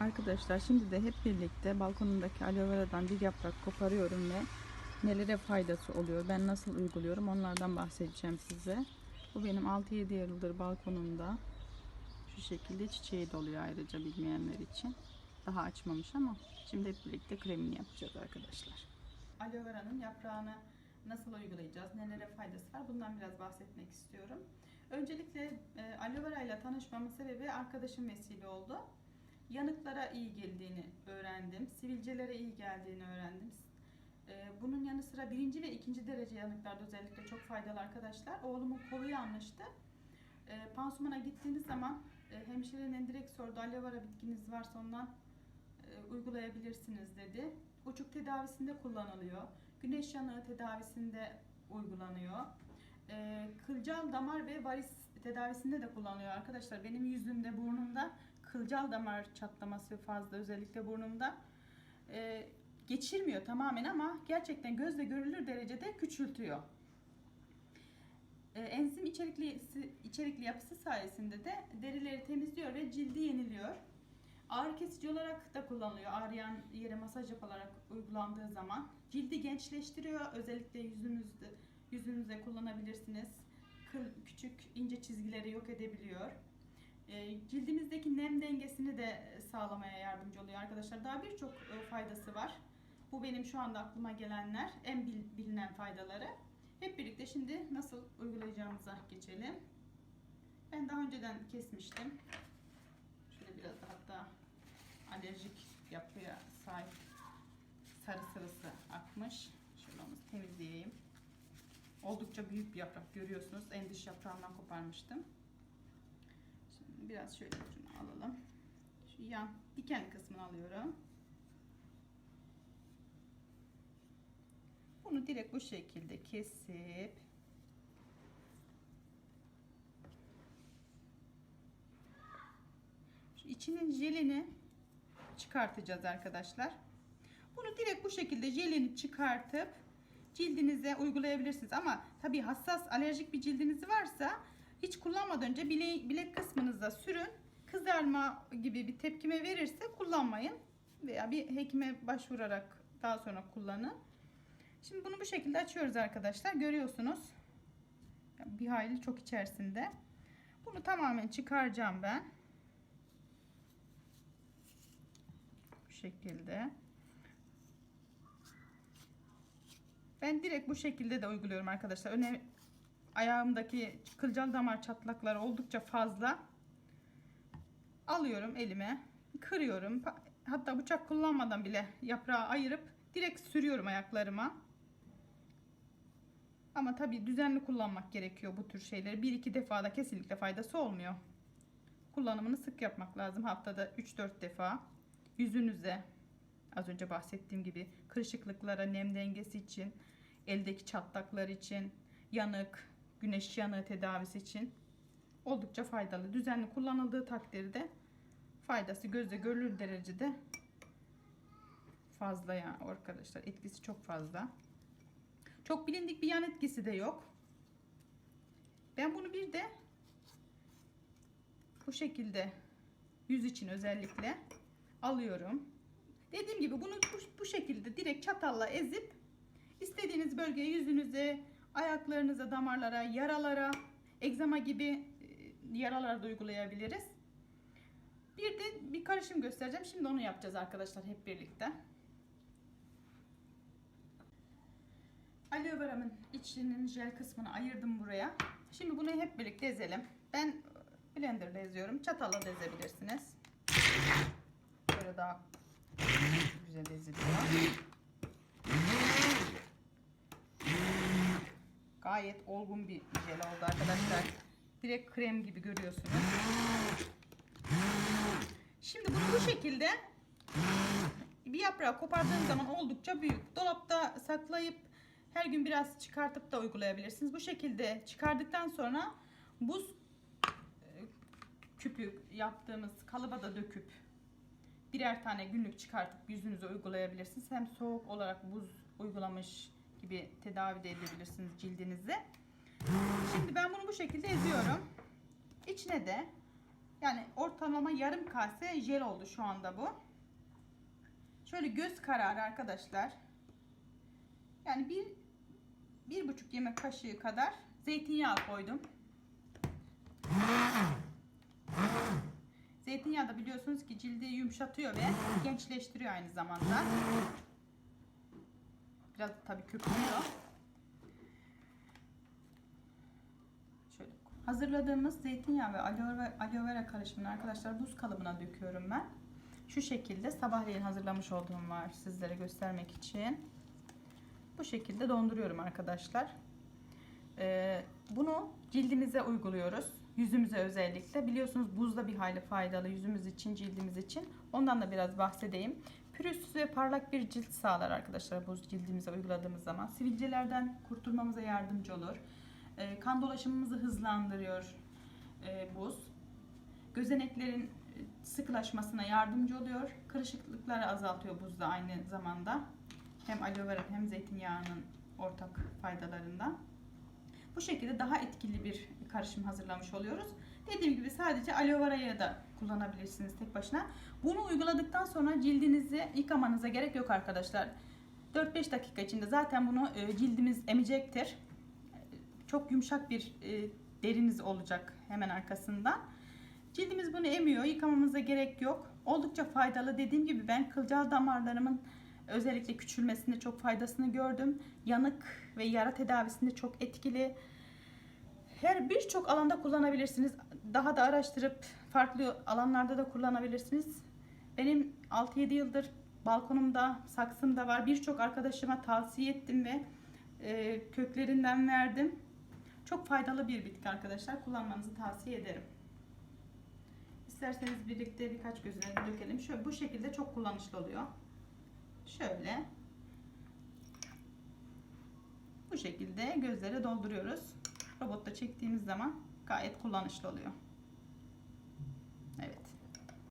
Arkadaşlar şimdi de hep birlikte balkonundaki aloe veradan bir yaprak koparıyorum ve nelere faydası oluyor, ben nasıl uyguluyorum onlardan bahsedeceğim size. Bu benim 6-7 yıldır balkonumda şu şekilde çiçeği doluyor ayrıca bilmeyenler için. Daha açmamış ama şimdi hep birlikte kremini yapacağız arkadaşlar. Aloe vera'nın yaprağını nasıl uygulayacağız, nelere faydası var bundan biraz bahsetmek istiyorum. Öncelikle e, aloe vera ile tanışmamın sebebi arkadaşım vesile oldu. Yanıklara iyi geldiğini öğrendim. Sivilcelere iyi geldiğini öğrendim. Ee, Bunun yanı sıra birinci ve ikinci derece yanıklarda özellikle çok faydalı arkadaşlar. Oğlumun kolu yanmıştı. Ee, Pansumana gittiğiniz zaman e, hemşirenin direkt sordu aloe bitkiniz varsa ondan e, uygulayabilirsiniz dedi. Uçuk tedavisinde kullanılıyor. Güneş yanığı tedavisinde uygulanıyor. Ee, kılcal damar ve varis tedavisinde de kullanılıyor arkadaşlar. Benim yüzümde, burnumda kılcal damar çatlaması fazla özellikle burnumda. Ee, geçirmiyor tamamen ama gerçekten gözle görülür derecede küçültüyor. Ee, enzim içerikli içerikli yapısı sayesinde de derileri temizliyor ve cildi yeniliyor. Ağrı kesici olarak da kullanılıyor. Ağrıyan yere masaj yapılarak uygulandığı zaman. Cildi gençleştiriyor. Özellikle yüzünüzde yüzünüze kullanabilirsiniz. Kıl, küçük ince çizgileri yok edebiliyor. E, cildimizdeki nem dengesini de sağlamaya yardımcı oluyor arkadaşlar. Daha birçok e, faydası var. Bu benim şu anda aklıma gelenler, en bil- bilinen faydaları. Hep birlikte şimdi nasıl uygulayacağımıza geçelim. Ben daha önceden kesmiştim. Şöyle biraz da hatta alerjik yapıya sahip sarı sırası akmış. Şöyle onu temizleyeyim. Oldukça büyük bir yaprak görüyorsunuz. En dış yaprağından koparmıştım. Biraz şöyle ucunu alalım. Şu yan diken kısmını alıyorum. Bunu direkt bu şekilde kesip şu içinin jelini çıkartacağız arkadaşlar. Bunu direkt bu şekilde jelini çıkartıp cildinize uygulayabilirsiniz. Ama tabii hassas alerjik bir cildiniz varsa hiç kullanmadan önce bile, bilek kısmınıza sürün. Kızarma gibi bir tepkime verirse kullanmayın. Veya bir hekime başvurarak daha sonra kullanın. Şimdi bunu bu şekilde açıyoruz arkadaşlar. Görüyorsunuz. Bir hayli çok içerisinde. Bunu tamamen çıkaracağım ben. Bu şekilde. Ben direkt bu şekilde de uyguluyorum arkadaşlar. Öne ayağımdaki kılcal damar çatlakları oldukça fazla. Alıyorum elime. Kırıyorum. Hatta bıçak kullanmadan bile yaprağı ayırıp direkt sürüyorum ayaklarıma. Ama tabii düzenli kullanmak gerekiyor bu tür şeyleri. Bir iki defada kesinlikle faydası olmuyor. Kullanımını sık yapmak lazım. Haftada 3-4 defa. Yüzünüze az önce bahsettiğim gibi kırışıklıklara, nem dengesi için, eldeki çatlaklar için, yanık, güneş yanığı tedavisi için oldukça faydalı. Düzenli kullanıldığı takdirde faydası gözle görülür derecede fazla ya yani arkadaşlar. Etkisi çok fazla. Çok bilindik bir yan etkisi de yok. Ben bunu bir de bu şekilde yüz için özellikle alıyorum. Dediğim gibi bunu bu, şekilde direkt çatalla ezip istediğiniz bölgeye yüzünüze, ayaklarınıza, damarlara, yaralara, egzama gibi e, yaralara da uygulayabiliriz. Bir de bir karışım göstereceğim. Şimdi onu yapacağız arkadaşlar hep birlikte. Aloe vera'mın içinin jel kısmını ayırdım buraya. Şimdi bunu hep birlikte ezelim. Ben blenderda eziyorum. Çatalla da ezebilirsiniz. Böyle daha Gayet olgun bir jel oldu arkadaşlar. Direkt krem gibi görüyorsunuz. Şimdi bunu bu şekilde bir yaprağı kopardığınız zaman oldukça büyük. Dolapta saklayıp her gün biraz çıkartıp da uygulayabilirsiniz. Bu şekilde çıkardıktan sonra buz e, küpü yaptığımız kalıba da döküp birer tane günlük çıkartıp yüzünüze uygulayabilirsiniz. Hem soğuk olarak buz uygulamış gibi tedavi de edebilirsiniz cildinizi. Şimdi ben bunu bu şekilde eziyorum. İçine de Yani ortalama yarım kase jel oldu şu anda bu. Şöyle göz kararı arkadaşlar. Yani bir, bir buçuk yemek kaşığı kadar zeytinyağı koydum. Zeytinyağı da biliyorsunuz ki cildi yumuşatıyor ve gençleştiriyor aynı zamanda. Biraz tabii köpürüyor. Şöyle hazırladığımız zeytinyağı ve aloe vera, karışımını arkadaşlar buz kalıbına döküyorum ben. Şu şekilde sabahleyin hazırlamış olduğum var sizlere göstermek için. Bu şekilde donduruyorum arkadaşlar. Ee, bunu cildimize uyguluyoruz. Yüzümüze özellikle. Biliyorsunuz buz da bir hayli faydalı yüzümüz için, cildimiz için. Ondan da biraz bahsedeyim. Pürüzsüz ve parlak bir cilt sağlar arkadaşlar buz cildimize uyguladığımız zaman. Sivilcelerden kurtulmamıza yardımcı olur. Ee, kan dolaşımımızı hızlandırıyor e, buz. Gözeneklerin e, sıkılaşmasına yardımcı oluyor. Kırışıklıkları azaltıyor buzda aynı zamanda. Hem aloe vera hem zeytinyağının ortak faydalarından. Bu şekilde daha etkili bir karışım hazırlamış oluyoruz. Dediğim gibi sadece aloe vera'yı da kullanabilirsiniz tek başına. Bunu uyguladıktan sonra cildinizi yıkamanıza gerek yok arkadaşlar. 4-5 dakika içinde zaten bunu e, cildimiz emecektir. Çok yumuşak bir e, deriniz olacak hemen arkasından. Cildimiz bunu emiyor. Yıkamamıza gerek yok. Oldukça faydalı. Dediğim gibi ben kılcal damarlarımın özellikle küçülmesinde çok faydasını gördüm. Yanık ve yara tedavisinde çok etkili. Her birçok alanda kullanabilirsiniz. Daha da araştırıp farklı alanlarda da kullanabilirsiniz. Benim 6-7 yıldır balkonumda, saksımda var. Birçok arkadaşıma tavsiye ettim ve e, köklerinden verdim. Çok faydalı bir bitki arkadaşlar. Kullanmanızı tavsiye ederim. İsterseniz birlikte birkaç gözüne dökelim. Şöyle bu şekilde çok kullanışlı oluyor. Şöyle. Bu şekilde gözlere dolduruyoruz. Robotta çektiğimiz zaman gayet kullanışlı oluyor.